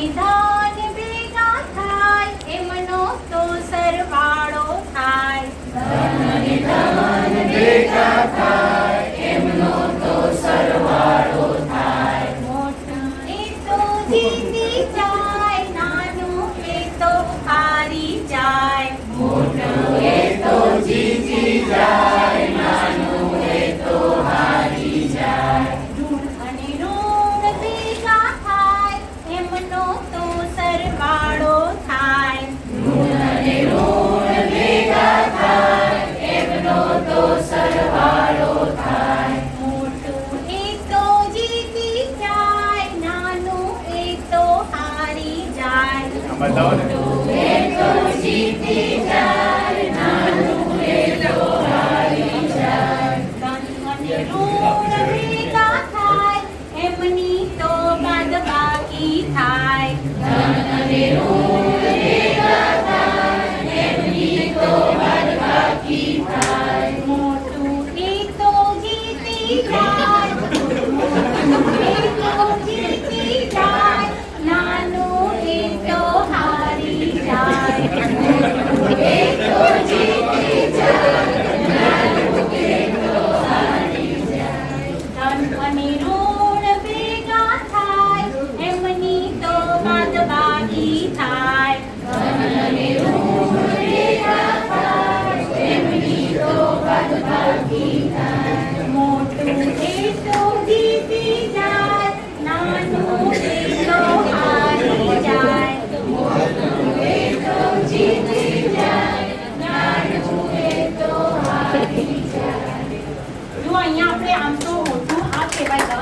નિધાન ભેગા થાય એમનો તો સરવાળો થાય. મોટું બતાવો ને. એમની તો બાદબાકી થાય. જો અહીંયા આપણે આમ તો મોટું આ કહેવાય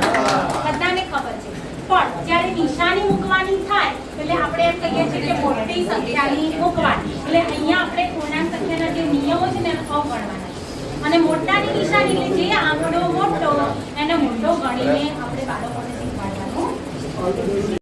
બધાને ખબર છે. પણ જ્યારે નિશાની મૂકવાની થાય એટલે આપણે એમ કહીએ છીએ કે મોટી સંખ્યાની મૂકવાની. એટલે અહીંયા આપણે પૂર્ણાંક સંખ્યાના જે નિયમો છે ને અવગણવાના અને મોટાની નિશાની એટલે જે આંકડો મોટો એને મોટો ગણીને આપણે બાળકોને શીખવાડવાનું.